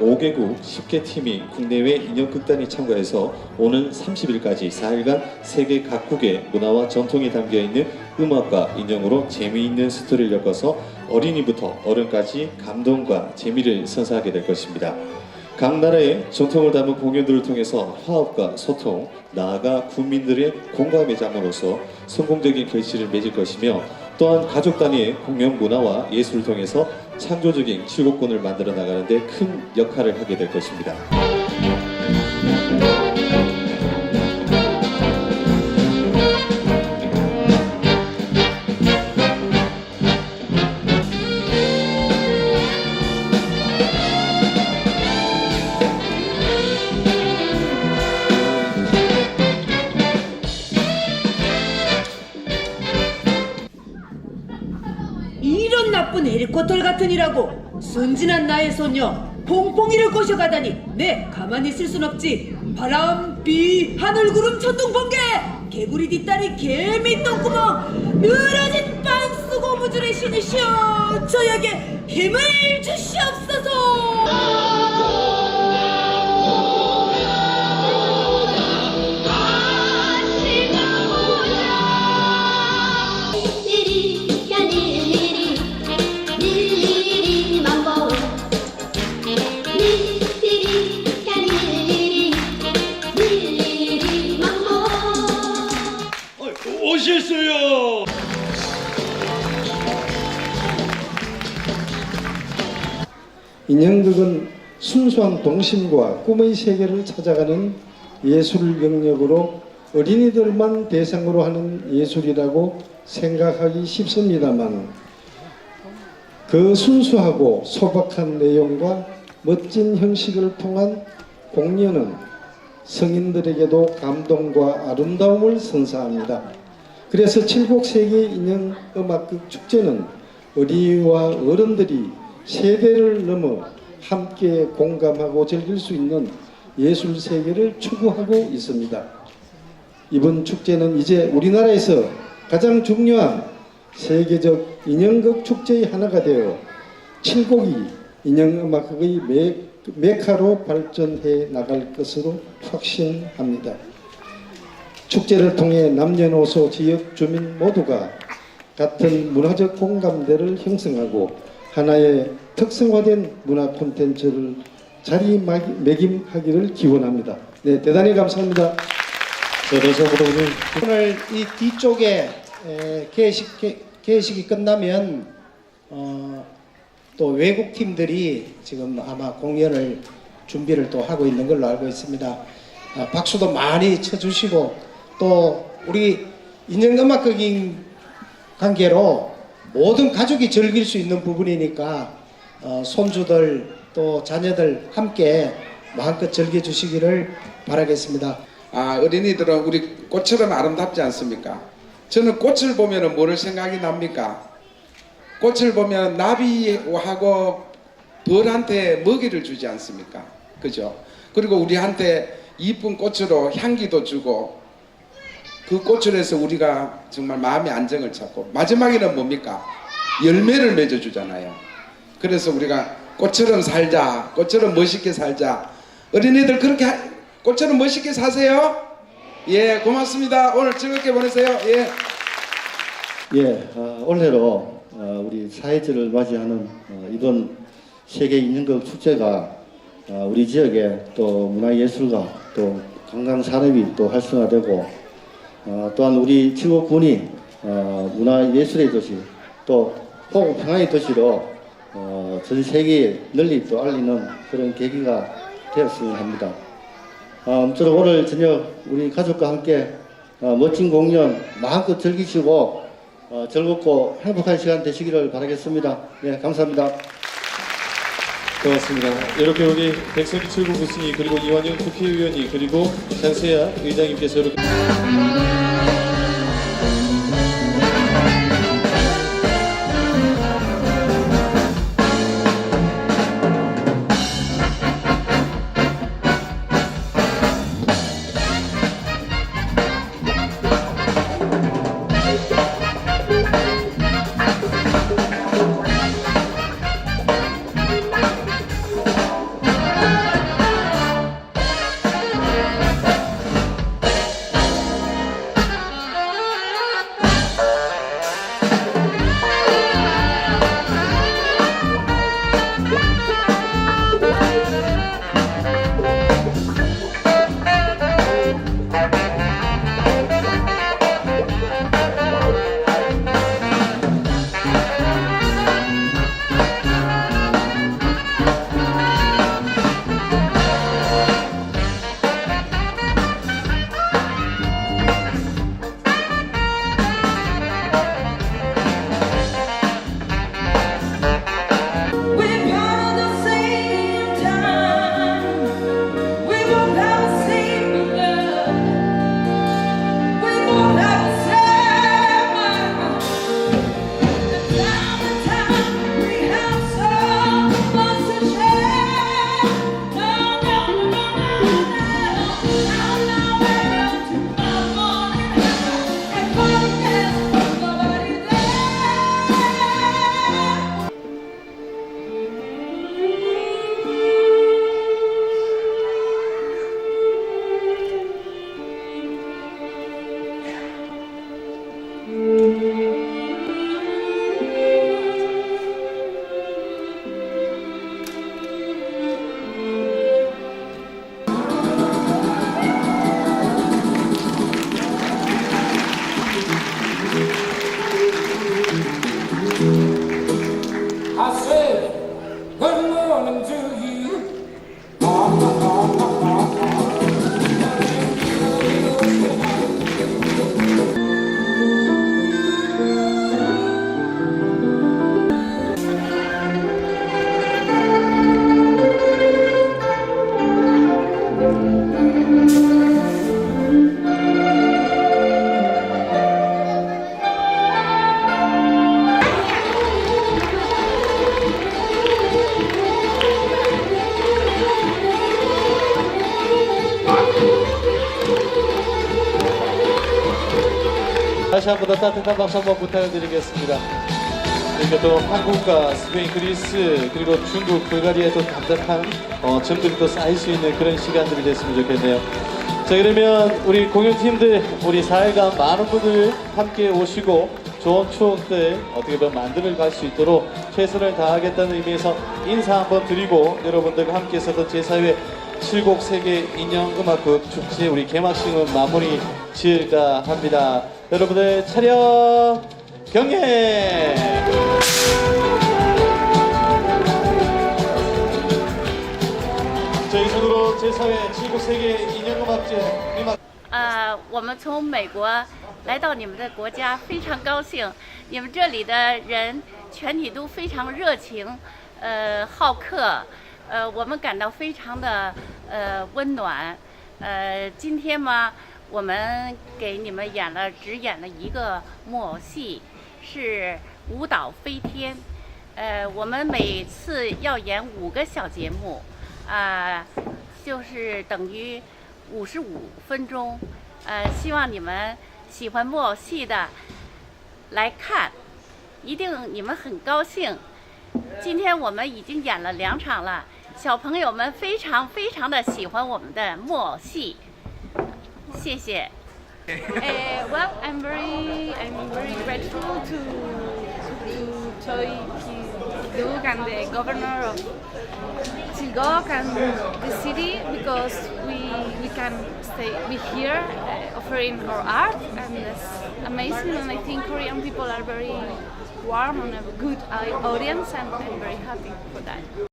오개국 10개 팀이 국내외 인형극단이 참가해서 오는 30일까지 4일간 세계 각국의 문화와 전통이 담겨있는 음악과 인형으로 재미있는 스토리를 엮어서 어린이부터 어른까지 감동과 재미를 선사하게 될 것입니다. 각 나라의 전통을 담은 공연들을 통해서 화합과 소통, 나아가 국민들의 공감의 장으로서 성공적인 결실을 맺을 것이며 또한 가족 단위의 공연 문화와 예술을 통해서 창조적인 출국권을 만들어 나가는 데 큰 역할을 하게 될 것입니다. 같은 이라고 순진한 나의 소녀 퐁퐁이를 꼬셔가다니 네 가만히 있을 순 없지. 바람 비 하늘 구름 천둥 번개 개구리 뒷다리 개미 똥구멍 늘어진 빤스 고무줄의 신이시여 저에게 힘을 주시옵소서 인형극은 순수한 동심과 꿈의 세계를 찾아가는 예술 영역으로 어린이들만 대상으로 하는 예술이라고 생각하기 쉽습니다만 그 순수하고 소박한 내용과 멋진 형식을 통한 공연은 성인들에게도 감동과 아름다움을 선사합니다. 그래서 칠곡 세계 인형 음악극 축제는 어린이와 어른들이 세대를 넘어 함께 공감하고 즐길 수 있는 예술 세계를 추구하고 있습니다. 이번 축제는 이제 우리나라에서 가장 중요한 세계적 인형극 축제의 하나가 되어 칠곡이 인형음악극의 메, 메카로 발전해 나갈 것으로 확신합니다. 축제를 통해 남녀노소 지역 주민 모두가 같은 문화적 공감대를 형성하고 하나의 특성화된 문화 콘텐츠를 자리매김하기를 기원합니다. 네, 대단히 감사합니다. 네, 다시한번 오늘 오늘 이 뒤쪽에 에, 개식 개, 개식이 끝나면 어, 또 외국 팀들이 지금 아마 공연을 준비를 또 하고 있는 걸로 알고 있습니다. 아, 박수도 많이 쳐주시고 또 우리 인형음악극인 관계로 모든 가족이 즐길 수 있는 부분이니까 어, 손주들 또 자녀들 함께 마음껏 즐겨주시기를 바라겠습니다. 아, 어린이들은 우리 꽃처럼 아름답지 않습니까? 저는 꽃을 보면 뭐를 생각이 납니까? 꽃을 보면 나비하고 벌한테 먹이를 주지 않습니까? 그죠? 그리고 우리한테 이쁜 꽃으로 향기도 주고 그 꽃을 해서 우리가 정말 마음의 안정을 찾고 마지막에는 뭡니까? 열매를 맺어주잖아요. 그래서 우리가 꽃처럼 살자, 꽃처럼 멋있게 살자. 어린이들 그렇게 하- 꽃처럼 멋있게 사세요. 예, 고맙습니다. 오늘 즐겁게 보내세요. 예. 예, 어, 올해로 어, 우리 사회절을 맞이하는 어, 이번 세계 인형극 축제가 어, 우리 지역에 또 문화예술가 또 관광 산업이 또 활성화되고 어, 또한 우리 칠곡군이 어, 문화예술의 도시 또 호국 평화의 도시로 어, 전 세계에 널리 또 알리는 그런 계기가 되었으면 합니다. 어, 아무쪼록 오늘 저녁 우리 가족과 함께 어, 멋진 공연 마음껏 즐기시고 어, 즐겁고 행복한 시간 되시기를 바라겠습니다. 네, 감사합니다. 고맙습니다. 이렇게 우리 백석기 출구 부스님 그리고 이완영 국회의원이 그리고 장세야 의장님께서 이렇게 다시 한 번 더 따뜻한 박수 한번 부탁을 드리겠습니다. 이렇게 또 한국과 스페인, 그리스 그리고 중국, 불가리아에 또 답답한 어, 점들이 또 쌓일 수 있는 그런 시간들이 됐으면 좋겠네요. 자 그러면 우리 공연팀들 우리 4일간 많은 분들 함께 오시고 좋은 추억들 어떻게 보면 만들어 갈 수 있도록 최선을 다하겠다는 의미에서 인사 한번 드리고 여러분들과 함께 있었던 제4회 칠곡 세계 인형 음악극 축제 우리 개막식은 마무리 지을까 합니다. 여러분들 차렷 경례! 저희 손으로 제4회 칠곡 세계 인형 음악제 음악 呃，我们从美国来到你们的国家，非常高兴。你们这里的人全体都非常热情，呃，好客， 呃，我们感到非常的呃温暖。呃，今天嘛，我们给你们演了，只演了一个木偶戏，是舞蹈飞天。呃，我们每次要演五个小节目，啊、就是等于五十五分钟。呃，希望你们喜欢木偶戏的来看，一定你们很高兴。今天我们已经演了两场了，小朋友们非常非常的喜欢我们的木偶戏，谢谢。 Uh, well, I'm very, I'm very grateful to to Choi Ki-duk and the governor of Chilgok and the city because we we can stay be here uh, offering our art and it's amazing and I think Korean people are very warm and a good uh, audience and I'm very happy for that.